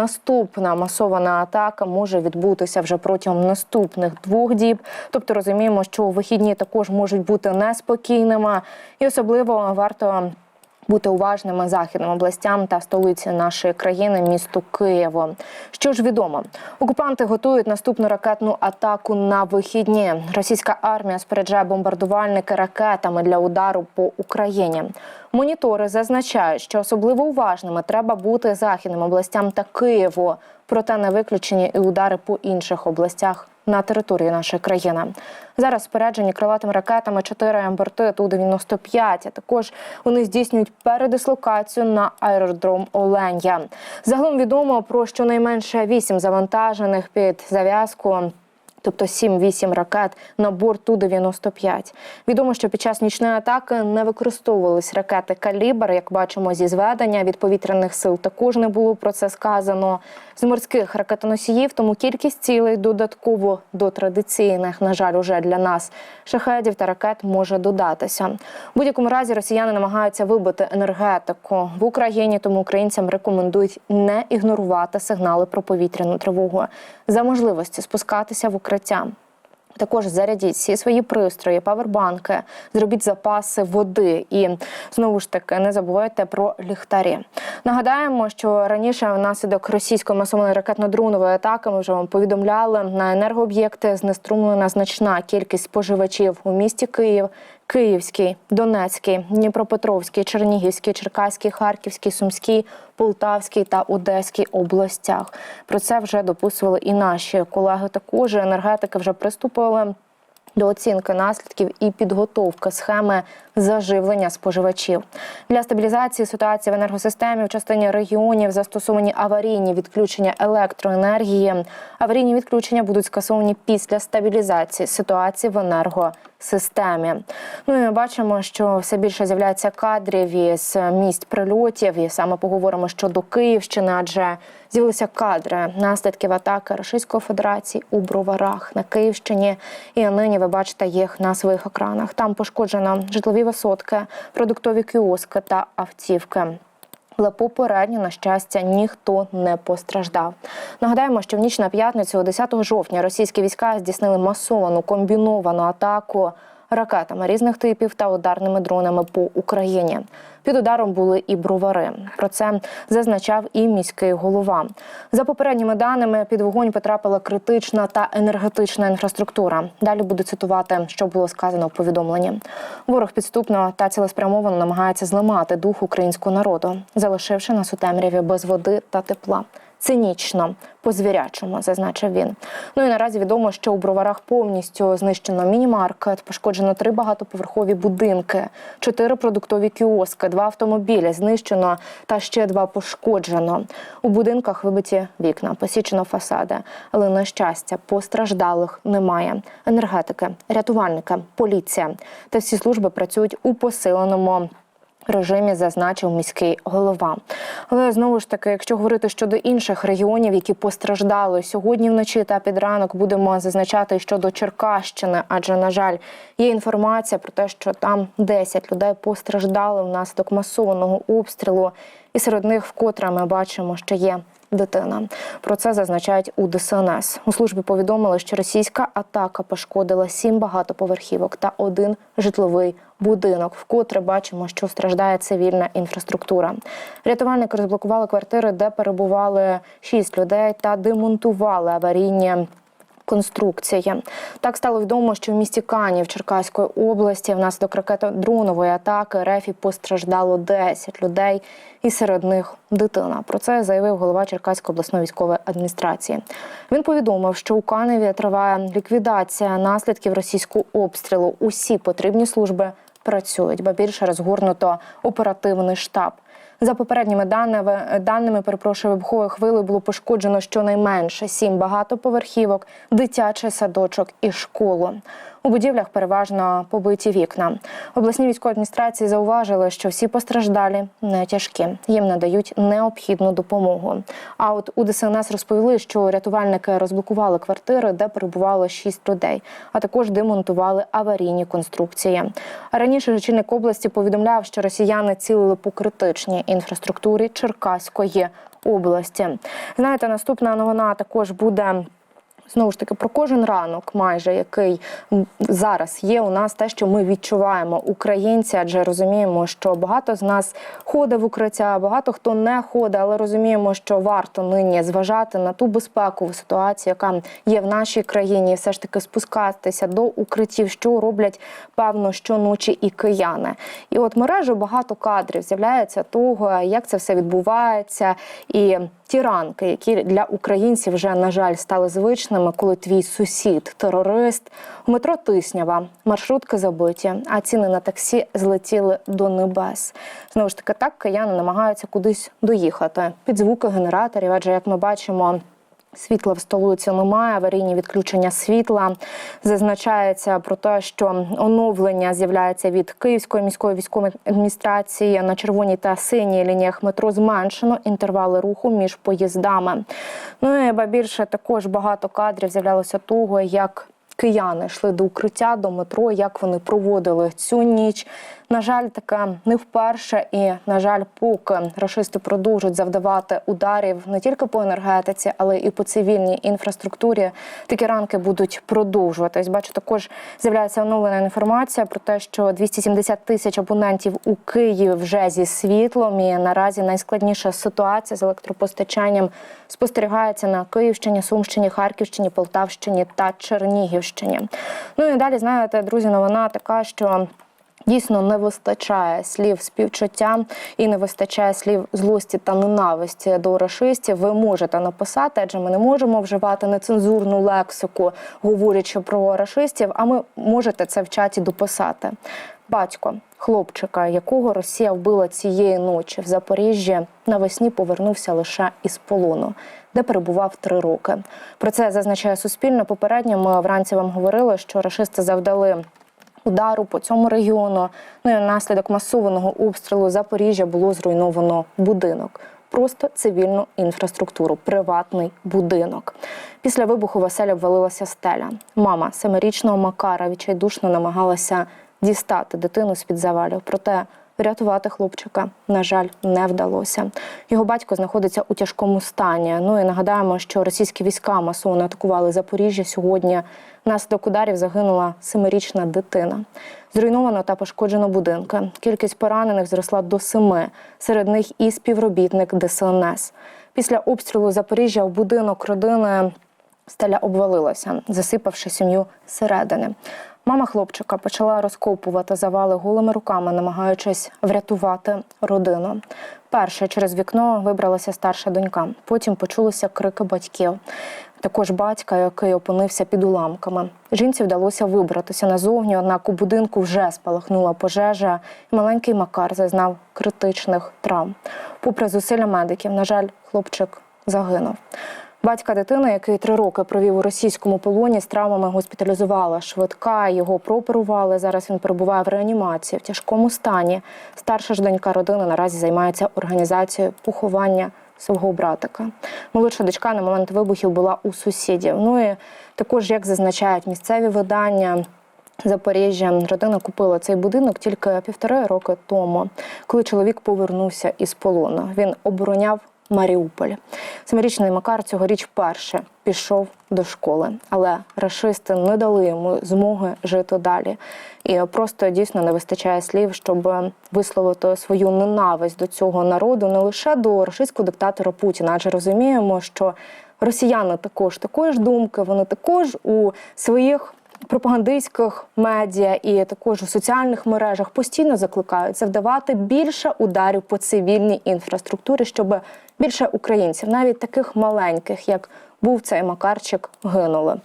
Наступна масована атака може відбутися вже протягом наступних двох діб. Тобто розуміємо, що вихідні також можуть бути неспокійними, і особливо варто. Бути уважними західним областям та столиці нашої країни, місту Києво. Що ж відомо, окупанти готують наступну ракетну атаку на вихідні. Російська армія споряджає бомбардувальники ракетами для удару по Україні. Монітори зазначають, що особливо уважними треба бути західним областям та Києву. Проте не виключені і удари по інших областях на території нашої країни. Зараз споряджені крилатими ракетами 4 борти Ту-95, а також вони здійснюють передислокацію на аеродром Оленя. Загалом відомо про щонайменше 8 завантажених під зав'язку. Тобто 7-8 ракет на борт Ту-95. Відомо, що під час нічної атаки не використовувались ракети «Калібр», як бачимо зі зведення від повітряних сил. Також не було про це сказано. З морських ракетоносіїв, тому кількість цілей додатково до традиційних, на жаль, уже для нас шахедів та ракет може додатися. В будь-якому разі росіяни намагаються вибити енергетику в Україні, тому українцям рекомендують не ігнорувати сигнали про повітряну тривогу за можливості спускатися в укриття. Також зарядіть всі свої пристрої, павербанки, зробіть запаси води і знову ж таки не забувайте про ліхтарі. Нагадаємо, що раніше внаслідок російської масової ракетно-дронової атаки ми вже вам повідомляли на енергооб'єкти знеструмлена значна кількість споживачів у місті Київ. Київський, Донецький, Дніпропетровський, Чернігівський, Черкаський, Харківський, Сумський, Полтавський та Одеський областях. Про це вже дописували і наші колеги. Також енергетики вже приступили до оцінки наслідків і підготовки схеми заживлення споживачів для стабілізації ситуації в енергосистемі в частині регіонів застосовані аварійні відключення електроенергії. Аварійні відключення будуть скасовані після стабілізації ситуації в енергосистемі. Ну і ми бачимо, що все більше з'являється кадрів із місць прильотів. І саме поговоримо щодо Київщини, адже з'явилися кадри наслідків атаки Російської Федерації у Броварах на Київщині. І нині ви бачите їх на своїх екранах. Там пошкоджено житлові висотки, продуктові кіоски та автівки. Але попередньо, на щастя, ніхто не постраждав. Нагадаємо, що в ніч на п'ятницю, 10 жовтня, російські війська здійснили масовану комбіновану атаку ракетами різних типів та ударними дронами по Україні. Під ударом були і бровари. Про це зазначав і міський голова. За попередніми даними, під вогонь потрапила критична та енергетична інфраструктура. Далі буду цитувати, що було сказано в повідомленні. Ворог підступно та цілеспрямовано намагається зламати дух українського народу, залишивши нас у темряві без води та тепла. Цинічно, по звірячому, зазначив він. Ну і наразі відомо, що у броварах повністю знищено міні-маркет, пошкоджено три багатоповерхові будинки, чотири продуктові кіоски, два автомобілі знищено та ще два пошкоджено. У будинках вибиті вікна, посічено фасади, але на щастя постраждалих немає. Енергетики, рятувальники, поліція та всі служби працюють у посиленому режимі зазначив міський голова. Але знову ж таки, якщо говорити щодо інших регіонів, які постраждали сьогодні вночі та під ранок, будемо зазначати щодо Черкащини, адже на жаль, є інформація про те, що там 10 людей постраждали внаслідок масованого обстрілу, і серед них вкотре ми бачимо, що є. Дитина про це зазначають у ДСНС. У службі повідомили, що російська атака пошкодила сім багатоповерхівок та один житловий будинок. Вкотре бачимо, що страждає цивільна інфраструктура. Рятувальники розблокували квартири, де перебували шість людей, та демонтували аварійні. Конструкції так стало відомо, що в місті Канів Черкаської області внаслідок ракетодронової атаки РЕФі постраждало 10 людей, і серед них дитина. Про це заявив голова Черкаської обласної військової адміністрації. Він повідомив, що у Каневі триває ліквідація наслідків російського обстрілу. Усі потрібні служби працюють, бо більше розгорнуто оперативний штаб. За попередніми даними, даними перепрошую, вибуховою хвилею було пошкоджено щонайменше сім багатоповерхівок, дитячий садочок і школу. У будівлях переважно побиті вікна. Обласні військові адміністрації зауважили, що всі постраждалі не тяжкі. Їм надають необхідну допомогу. А от у ДСНС розповіли, що рятувальники розблокували квартири, де перебувало шість людей, а також демонтували аварійні конструкції. Раніше очільник області повідомляв, що росіяни цілили по критичній інфраструктурі Черкаської області. Знаєте, наступна новина також буде. Знову ж таки, про кожен ранок, майже який зараз є у нас те, що ми відчуваємо українці, адже розуміємо, що багато з нас ходить в укриття, багато хто не ходить, але розуміємо, що варто нині зважати на ту безпекову ситуацію, яка є в нашій країні, все ж таки спускатися до укриттів, що роблять певно щоночі і кияни. І от мережі багато кадрів з'являється того, як це все відбувається, і ті ранки, які для українців вже на жаль стали звичними, коли твій сусід, терорист, у метро Тиснява, маршрутки забиті, а ціни на таксі злетіли до небес. Знову ж таки, так кияни намагаються кудись доїхати під звуки генераторів, адже як ми бачимо. Світла в столиці немає, аварійні відключення світла. Зазначається про те, що оновлення з'являється від Київської міської військової адміністрації на червоній та синій лініях метро зменшено інтервали руху між поїздами. Ну і ба більше також багато кадрів з'являлося того, як кияни йшли до укриття, до метро, як вони проводили цю ніч. На жаль, таке не вперше, і на жаль, поки рашисти продовжують завдавати ударів не тільки по енергетиці, але і по цивільній інфраструктурі. Такі ранки будуть продовжуватись. Бачу, також з'являється оновлена інформація про те, що 270 тисяч абонентів у Києві вже зі світлом. І наразі найскладніша ситуація з електропостачанням спостерігається на Київщині, Сумщині, Харківщині, Полтавщині та Чернігівщині. Ну і далі знаєте, друзі, новина така, що. Дійсно не вистачає слів співчуття і не вистачає слів злості та ненависті до рашистів. Ви можете написати, адже ми не можемо вживати нецензурну лексику, говорячи про рашистів. А ми можете це в чаті дописати. Батько хлопчика, якого Росія вбила цієї ночі в Запоріжжі, навесні повернувся лише із полону, де перебував три роки. Про це зазначає Суспільне. Попередньо ми вранці вам говорили, що рашисти завдали удару по цьому регіону. Ну і внаслідок масованого обстрілу Запоріжжя було зруйновано будинок. Просто цивільну інфраструктуру, приватний будинок. Після вибуху веселя обвалилася стеля. Мама семирічного Макара відчайдушно намагалася дістати дитину з під завалів. Проте врятувати хлопчика, на жаль, не вдалося. Його батько знаходиться у тяжкому стані. Ну і нагадаємо, що російські війська масово атакували Запоріжжя сьогодні. Внаслідок ударів загинула семирічна дитина. Зруйновано та пошкоджено будинки. Кількість поранених зросла до семи. Серед них і співробітник ДСНС. Після обстрілу Запоріжжя в будинок родини стеля обвалилася, засипавши сім'ю зсередини. Мама хлопчика почала розкопувати завали голими руками, намагаючись врятувати родину. Перше через вікно вибралася старша донька. Потім почулися крики батьків. Також батька, який опинився під уламками. Жінці вдалося вибратися назовні, однак у будинку вже спалахнула пожежа, і маленький Макар зазнав критичних травм. Попри зусилля медиків, на жаль, хлопчик загинув. Батька дитини, який три роки провів у російському полоні, з травмами госпіталізувала швидка. Його прооперували. Зараз він перебуває в реанімації в тяжкому стані. Старша ж донька родини наразі займається організацією поховання свого братика. Молодша дочка на момент вибухів була у сусідів. Ну і також, як зазначають місцеві видання. Запоріжжя родина купила цей будинок тільки півтори роки тому, коли чоловік повернувся із полону. Він обороняв Маріуполь. Семирічний Макар цьогоріч вперше пішов до школи, але рашисти не дали йому змоги жити далі. І просто дійсно не вистачає слів, щоб висловити свою ненависть до цього народу, не лише до рашистського диктатора Путіна, адже розуміємо, що росіяни також такої ж думки, вони також у своїх пропагандистських медіа і також у соціальних мережах постійно закликаються вдавати більше ударів по цивільній інфраструктурі, щоб більше українців, навіть таких маленьких, як був цей Макарчик, гинули.